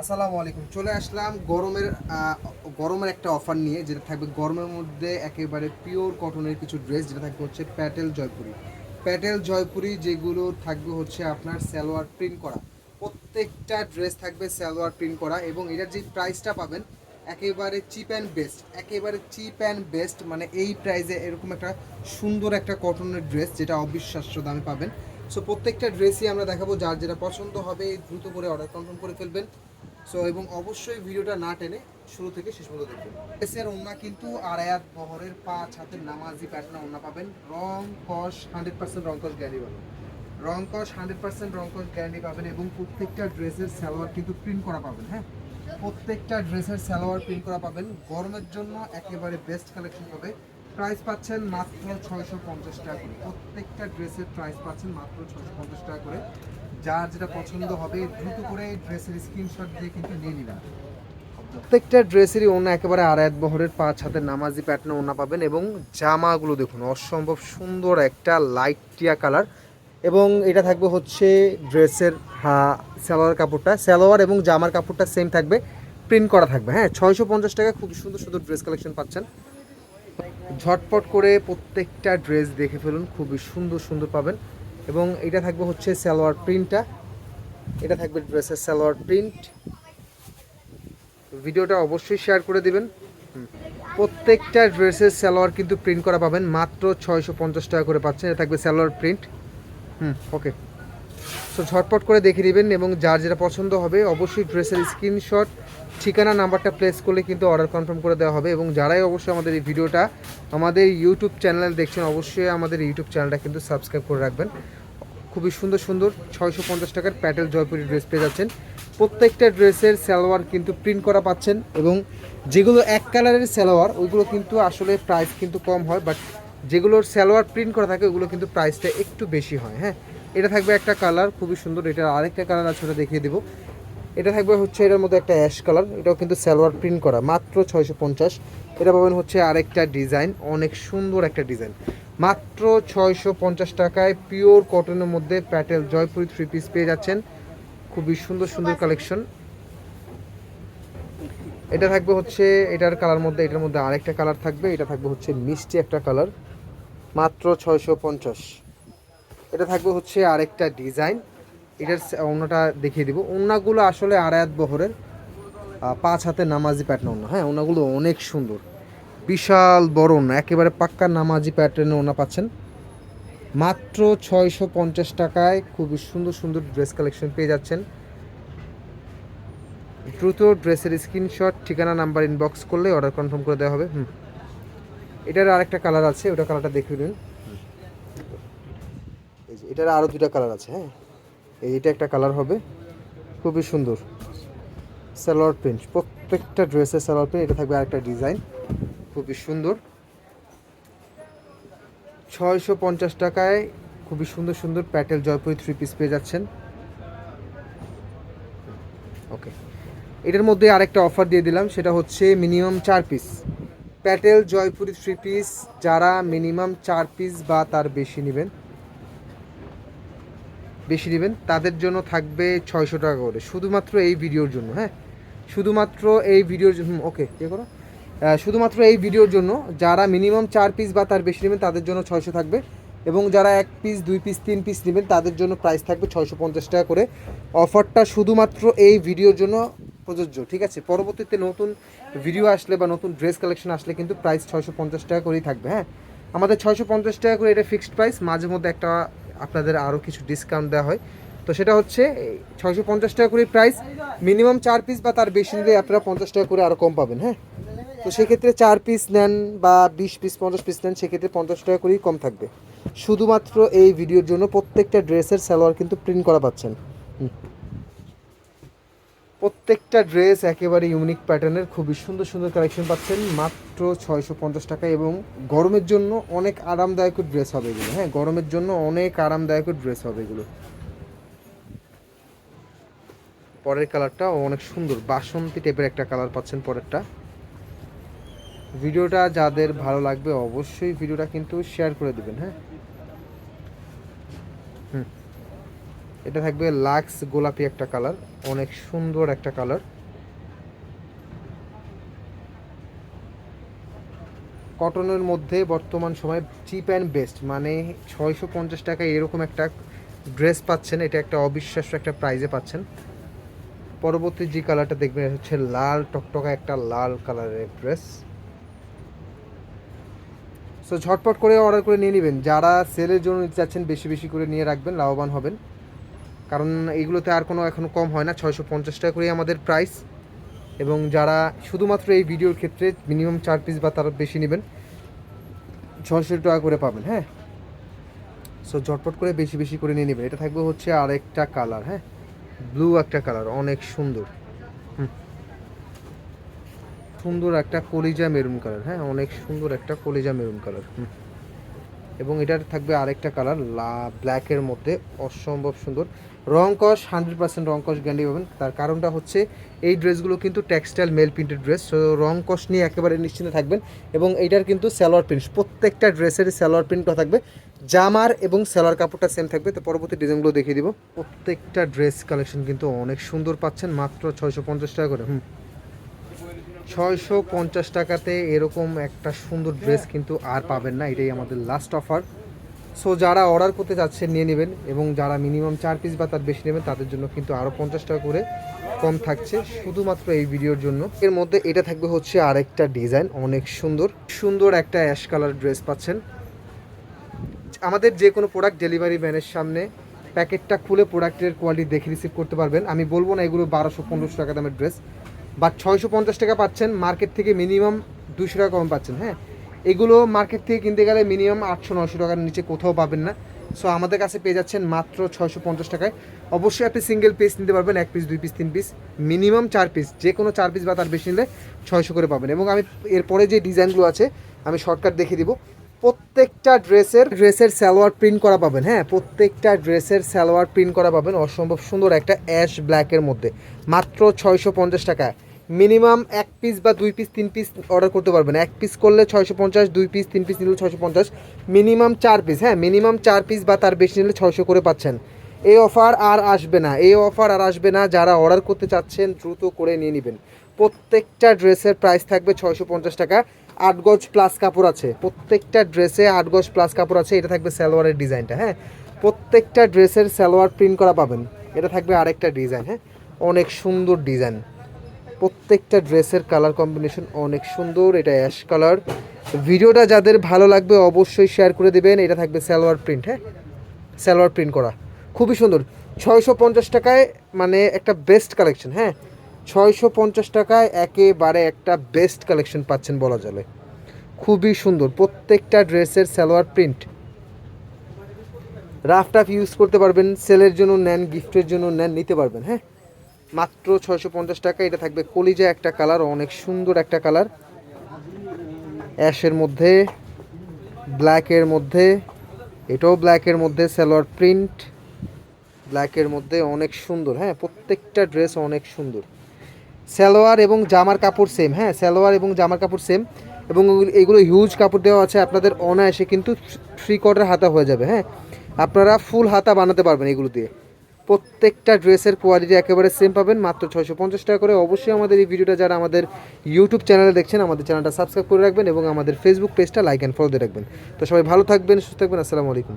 আসসালামু আলাইকুম। চলে আসলাম গরমের গরমের একটা অফার নিয়ে, যেটা থাকবে গরমের মধ্যে একেবারে পিওর কটনের কিছু ড্রেস যেটা থাকবে হচ্ছে প্যাটেল জয়পুরি প্যাটেল জয়পুরি যেগুলো থাকবে হচ্ছে আপনার সালোয়ার প্রিন্ট করা। প্রত্যেকটা ড্রেস থাকবে সালোয়ার প্রিন্ট করা এবং এটার যে প্রাইসটা পাবেন, একেবারে চিপ অ্যান্ড বেস্ট একেবারে চিপ অ্যান্ড বেস্ট মানে এই প্রাইসে এরকম একটা সুন্দর একটা কটনের ড্রেস যেটা অবিশ্বাস্য দামে পাবেন। সো প্রত্যেকটা ড্রেসই আমরা দেখাবো, যার যেটা পছন্দ হবে, দ্রুত করে অর্ডার কনফার্ম করে ফেলবেন। সো এবং অবশ্যই ভিডিওটা না টেনে শুরু থেকে শেষ পর্যন্ত দেখবেন। ড্রেসের ওন্না কিন্তু আড়ায়াত বহরের পাঁচ হাতের নামাজি প্যাটার্ন ওন্না পাবেন। রং, কস, হান্ড্রেড পার্সেন্ট রং কস গ্যারান্টি পাবেন। রং, কস, হান্ড্রেড পার্সেন্ট রং কস গ্যারান্টি পাবেন এবং প্রত্যেকটা ড্রেসের সালোয়ার কিন্তু প্রিন্ট করা পাবেন হ্যাঁ? প্রত্যেকটা ড্রেসের সালোয়ার প্রিন্ট করা পাবেন। গরমের জন্য একেবারে বেস্ট কালেকশন হবে। প্রাইস পাচ্ছেন মাত্র ছয়শো পঞ্চাশ টাকা করে। প্রত্যেকটা ড্রেসের প্রাইস পাচ্ছেন মাত্র ছয়শো পঞ্চাশ টাকা করে। যার যেটা পছন্দ হবে, দ্রুত করে ড্রেসের স্ক্রিনশট দিয়ে কিন্তু নিয়ে প্রত্যেকটা ড্রেসেরই ওনা একেবারে আড়ায়াত বহরের পাঁচ হাতের নামাজি প্যাটার্নে ওনা পাবেন এবং জামাগুলো দেখুন, অসম্ভব সুন্দর একটা লাইট টিয়া কালার এবং এটা থাকবে হচ্ছে ড্রেসের সালোয়ার কাপড়টা, সালোয়ার এবং জামার কাপড়টা সেম থাকবে প্রিন্ট করা থাকবে হ্যাঁ ছয়শো পঞ্চাশ টাকা খুব সুন্দর সুন্দর ড্রেস কালেকশন পাচ্ছেন। ঝটপট করে প্রত্যেকটা ড্রেস দেখে ফেলুন, খুবই সুন্দর সুন্দর পাবেন। এবং এটা থাকবে হচ্ছে সালোয়ার প্রিন্টটা। এটা থাকবে ড্রেসের সালোয়ার প্রিন্ট। ভিডিওটা অবশ্যই শেয়ার করে দিবেন। প্রত্যেকটা ড্রেসের সালোয়ার কিন্তু প্রিন্ট করা পাবেন। মাত্র ছয়শো পঞ্চাশ টাকা করে পাচ্ছেন। এটা থাকবে salwar print. Hmm, okay. So ঝটপট করে দেখে নেবেন এবং যার যেটা পছন্দ হবে, অবশ্যই ড্রেসের স্ক্রিনশট ঠিকানা, নাম্বারটা প্লেস করলে কিন্তু অর্ডার কনফার্ম করে দেওয়া হবে এবং যারাই অবশ্যই আমাদের এই ভিডিওটা আমাদের ইউটিউব চ্যানেল দেখছেন, অবশ্যই আমাদের ইউটিউব চ্যানেলটা কিন্তু সাবস্ক্রাইব করে রাখবেন। খুবই সুন্দর সুন্দর ছয়শো পঞ্চাশ টাকার প্যাটেল জয়পুরি ড্রেস পেয়ে যাচ্ছেন। প্রত্যেকটা ড্রেসের সালোয়ার কিন্তু প্রিন্ট করা পাচ্ছেন এবং যেগুলো এক কালারের সালোয়ার, ওইগুলো কিন্তু আসলে প্রাইস কিন্তু কম হয় বাট যেগুলোর সালোয়ার প্রিন্ট করা থাকে, ওগুলো কিন্তু প্রাইসটা একটু বেশি হয় হ্যাঁ? এটা থাকবে একটা কালার খুবই সুন্দর এটার আরেকটা কালার আছে, ওটা দেখিয়ে দেবো। এটা থাকবে হচ্ছে এটার মধ্যে একটা অ্যাশ কালার, এটাও কিন্তু সালোয়ার প্রিন্ট করা, মাত্র ছয়শো পঞ্চাশ। এটা পাবেন হচ্ছে আরেকটা ডিজাইন, অনেক সুন্দর একটা ডিজাইন। মাত্র ছয়শো পঞ্চাশ টাকায় পিওর কটনের মধ্যে প্যাটেল জয়পুরি থ্রি পিস পেয়ে যাচ্ছেন। খুবই সুন্দর সুন্দর কালেকশন এটা থাকবে হচ্ছে এটার কালার মধ্যে, এটার মধ্যে আরেকটা কালার থাকবে, এটা থাকবে হচ্ছে মিষ্টি একটা কালার মাত্র ছয়শো পঞ্চাশ। এটা থাকবে হচ্ছে আরেকটা ডিজাইন। এটার অন্যটা দেখিয়ে দিব। অন্যগুলো আসলে আড়ায়াত বহরের পাঁচ হাতে নামাজি প্যাটার্ন অন্য হ্যাঁ ওনাগুলো অনেক সুন্দর। বিশাল বড় ওনা একেবারে পাক্কা নামাজি প্যাটার্নে ওনা পাচ্ছেন। মাত্র ছয়শো পঞ্চাশ টাকায় খুবই সুন্দর সুন্দর ড্রেস কালেকশন পেয়ে যাচ্ছেন। দ্রুত ড্রেসের স্ক্রিনশট ঠিকানা নাম্বার ইনবক্স করলে অর্ডার কনফার্ম করে দেওয়া হবে। হুম। এটার আরেকটা কালার আছে, ওটা কালারটা দেখে নিন এটার আরও দুটা কালার আছে হ্যাঁ। এই এটা একটা কালার হবে। খুবই সুন্দর। সালোয়ার প্রিন্ট। প্রত্যেকটা ড্রেসের সালোয়ার প্রিন্ট। এটা থাকবে আরেকটা ডিজাইন। খুবই সুন্দর। ছয়শো পঞ্চাশ টাকায় খুবই সুন্দর সুন্দর প্যাটেল জয়পুরি থ্রি পিস পেয়ে যাচ্ছেন। ওকে এটার মধ্যে আরেকটা অফার দিয়ে দিলাম। সেটা হচ্ছে মিনিমাম চার piece Patel Jaipuri three piece যারা মিনিমাম চার পিস বা তার বেশি নেবেন। বেশি নেবেন তাদের জন্য থাকবে ছয়শো টাকা করে। শুধুমাত্র এই ভিডিওর জন্য হ্যাঁ? শুধুমাত্র এই ভিডিওর জন্য ওকে কে করো। আহ, শুধুমাত্র এই ভিডিওর জন্য যারা মিনিমাম চার পিস বা তার বেশি নেবেন তাদের জন্য ছয়শো থাকবে। এবং যারা এক পিস দুই পিস তিন পিস নেবেন তাদের জন্য প্রাইস থাকবে ছয়শো পঞ্চাশ টাকা করে। অফারটা শুধুমাত্র এই ভিডিওর জন্য প্রযোজ্য ঠিক আছে? পরবর্তীতে নতুন ভিডিও আসলে বা নতুন ড্রেস কালেকশন আসলে কিন্তু প্রাইস ছয়শো পঞ্চাশ টাকা করেই থাকবে হ্যাঁ? আমাদের ছয়শো পঞ্চাশ টাকা করে এটা ফিক্সড প্রাইস মাঝে মধ্যে একটা আপনাদের আরও কিছু ডিসকাউন্ট দেওয়া হয়। তো সেটা হচ্ছে ছয়শো পঞ্চাশ টাকা করে প্রাইস মিনিমাম চার পিস বা তার বেশি নিলে আপনারা পঞ্চাশ টাকা করে আরও কম পাবেন হ্যাঁ? তো সেক্ষেত্রে চার পিস নেন বা বিশ পিস পঞ্চাশ পিস নেন, সেক্ষেত্রে পঞ্চাশ টাকা করেই কম থাকবে। শুধুমাত্র এই ভিডিওর জন্য প্রত্যেকটা ড্রেসের সালোয়ার কিন্তু প্রিন্ট করা পাচ্ছেন। হুম। প্রত্যেকটা ড্রেস একেবারে ইউনিক প্যাটার্নের খুবই সুন্দর সুন্দর কালেকশন পাচ্ছেন। মাত্র ছয়শো পঞ্চাশ টাকা এবং গরমের জন্য অনেক আরামদায়ক ড্রেস হবে এগুলো। হ্যাঁ গরমের জন্য অনেক আরামদায়ক ড্রেস হবে এগুলো। পরের কালারটা অনেক সুন্দর, বাসন্তী টাইপের একটা কালার পাচ্ছেন পরেরটা। ভিডিওটা যাদের ভালো লাগবে অবশ্যই ভিডিওটা কিন্তু শেয়ার করে দেবেন হ্যাঁ? হুম। এটা থাকবে লাক্স গোলাপি একটা কালার, অনেক সুন্দর একটা কালার। কটনের মধ্যে বর্তমান সময় চিপ অ্যান্ড বেস্ট মানে ছয়শো পঞ্চাশ টাকায় এরকম একটা ড্রেস পাচ্ছেন, এটা একটা অবিশ্বাস্য একটা প্রাইজে পাচ্ছেন। পরবর্তী যে কালারটা দেখবেন হচ্ছে লাল, টকটকা একটা লাল কালারের ড্রেস সো ঝটপট করে অর্ডার করে নিয়ে নেবেন। যারা সেলের জন্য চাচ্ছেন, বেশি বেশি করে নিয়ে রাখবেন, লাভবান হবেন। কারণ এইগুলোতে আর কোনো এখন কম হয় না, ছয়শো পঞ্চাশ টাকা করেই আমাদের প্রাইস এবং যারা শুধুমাত্র এই ভিডিওর ক্ষেত্রে মিনিমাম চার পিস বা তার বেশি নেবেন ছশো টাকা করে পাবেন হ্যাঁ? সো ঝটপট করে বেশি বেশি করে নিয়ে নেবেন। এটা থাকবে হচ্ছে আরেকটা কালার হ্যাঁ? ব্লু একটা কালার অনেক সুন্দর। হুম। সুন্দর একটা কলিজা মেরুন কালার হ্যাঁ? অনেক সুন্দর একটা কলিজা মেরুন কালার হুম। এবং এটার থাকবে আরেকটা কালার, লা ব্ল্যাকের মধ্যে, অসম্ভব সুন্দর। রং কস, হান্ড্রেড পার্সেন্ট রং কস গ্যারান্টি পাবেন। তার কারণটা হচ্ছে, এই ড্রেসগুলো কিন্তু textile mill printed dress so রং কস নিয়ে একেবারে নিশ্চিন্তে থাকবেন। এবং এইটার কিন্তু সালোয়ার প্রিন্ট প্রত্যেকটা ড্রেসের সালোয়ার প্রিন্টটা থাকবে। জামার এবং সালোয়ার কাপড়টা সেম থাকবে। তো পরবর্তী ডিজাইনগুলো দেখিয়ে দিব। প্রত্যেকটা ড্রেস কালেকশন কিন্তু অনেক সুন্দর পাচ্ছেন, মাত্র ছয়শো পঞ্চাশ টাকা করে। হুম। ছয়শো পঞ্চাশ টাকাতে এরকম একটা সুন্দর ড্রেস কিন্তু আর পাবেন না, এটাই আমাদের লাস্ট অফার সো যারা অর্ডার করতে যাচ্ছেন নিয়ে নেবেন এবং যারা মিনিমাম চার পিস বা তার বেশি নেবেন, তাদের জন্য কিন্তু আরও পঞ্চাশ টাকা করে কম থাকছে শুধুমাত্র এই ভিডিওর জন্য। এর মধ্যে এটা থাকবে হচ্ছে আরেকটা ডিজাইন অনেক সুন্দর। সুন্দর একটা অ্যাশ কালার ড্রেস পাচ্ছেন। আমাদের যে কোনো প্রোডাক্ট ডেলিভারি ম্যানের সামনে প্যাকেটটা খুলে প্রোডাক্টের কোয়ালিটি দেখে রিসিভ করতে পারবেন। আমি বলব না এগুলো বারোশো পনেরোশো টাকা দামের ড্রেস বা ছয়শো পঞ্চাশ টাকা পাচ্ছেন, মার্কেট থেকে মিনিমাম দুশো টাকা কম পাচ্ছেন হ্যাঁ? এগুলো মার্কেট থেকে কিনতে গেলে মিনিমাম আটশো নশো টাকার নিচে কোথাও পাবেন না। সো আমাদের কাছে পেয়ে যাচ্ছেন মাত্র ছয়শো পঞ্চাশ টাকায়। অবশ্যই আপনি সিঙ্গেল পিস নিতে পারবেন, এক পিস দুই পিস তিন পিস মিনিমাম চার পিস যে কোনো চার পিস বা তার বেশি নিলে ছয়শো করে পাবেন। এবং আমি এরপরে যে ডিজাইনগুলো আছে, আমি শর্টকাট দেখিয়ে দিব। প্রত্যেকটা ড্রেসের ড্রেসের সালোয়ার প্রিন্ট করা পাবেন হ্যাঁ? প্রত্যেকটা ড্রেসের সালোয়ার প্রিন্ট করা পাবেন, অসম্ভব সুন্দর একটা অ্যাশ ব্ল্যাকের মধ্যে। মাত্র ছয়শো পঞ্চাশ টাকা মিনিমাম এক পিস বা দুই পিস তিন পিস অর্ডার করতে পারবেন। এক পিস করলে ছয়শো পঞ্চাশ, দুই পিস তিন পিস নিলে ছয়শো পঞ্চাশ। মিনিমাম চার পিস হ্যাঁ মিনিমাম চার পিস বা তার বেশি নিলে ছয়শো করে পাচ্ছেন। এই অফার আর আসবে না। এই অফার আর আসবে না। যারা অর্ডার করতে চাচ্ছেন, দ্রুত করে নিয়ে নেবেন। প্রত্যেকটা ড্রেসের প্রাইস থাকবে ছয়শো পঞ্চাশ টাকা। আট গজ প্লাস কাপড় আছে। প্রত্যেকটা ড্রেসে আট গজ প্লাস কাপড় আছে। এটা থাকবে সালোয়ারের ডিজাইনটা হ্যাঁ। প্রত্যেকটা ড্রেসের সালোয়ার প্রিন্ট করা পাবেন। এটা থাকবে আরেকটা ডিজাইন হ্যাঁ। অনেক সুন্দর ডিজাইন। প্রত্যেকটা ড্রেসের কালার কম্বিনেশন অনেক সুন্দর, এটা অ্যাশ কালার। ভিডিওটা যাদের ভালো লাগবে অবশ্যই শেয়ার করে দেবেন, এটা থাকবে সালোয়ার প্রিন্ট হ্যাঁ? সালোয়ার প্রিন্ট করা। খুবই সুন্দর। ছয়শো পঞ্চাশ টাকায় মানে একটা বেস্ট কালেকশন হ্যাঁ? ছয়শো পঞ্চাশ টাকায় একেবারে একটা বেস্ট কালেকশন পাচ্ছেন বলা চলে। খুবই সুন্দর। প্রত্যেকটা ড্রেসের salwar print. Rough tough use করতে পারবেন সেলের জন্য নেন গিফটের জন্য নেন, নিতে পারবেন হ্যাঁ? মাত্র ছয়শো পঞ্চাশ টাকা। এটা থাকবে কলিজা একটা কালার, অনেক সুন্দর একটা কালার। অ্যাশের মধ্যে, ব্ল্যাকের মধ্যে, এটাও ব্ল্যাকের মধ্যে, সালোয়ার প্রিন্ট। ব্ল্যাকের মধ্যে অনেক সুন্দর হ্যাঁ প্রত্যেকটা ড্রেস অনেক সুন্দর। সালোয়ার এবং জামার কাপড় সেম হ্যাঁ সালোয়ার এবং জামার কাপড় সেম এবং এগুলো- এগুলো হিউজ কাপড় দেওয়া আছে আপনাদের অনায়াসে, কিন্তু থ্রি কোয়ার্টার হাতা হয়ে যাবে হ্যাঁ। আপনারা ফুল হাতা বানাতে পারবেন এগুলো দিয়ে। প্রত্যেকটা ড্রেসের কোয়ালিটি একেবারে সেম পাবেন, মাত্র ছয়শো পঞ্চাশ টাকা করে। অবশ্যই আমাদের এই ভিডিওটা যারা আমাদের ইউটিউব চ্যানেলে দেখছেন, আমাদের চ্যানেলটা সাবস্ক্রাইব করে রাখবেন এবং আমাদের ফেসবুক পেজটা লাইক অ্যান্ড ফলো দিয়ে রাখবেন। তো সবাই ভালো থাকবেন, সুস্থ থাকবেন, আসসালামু আলাইকুম।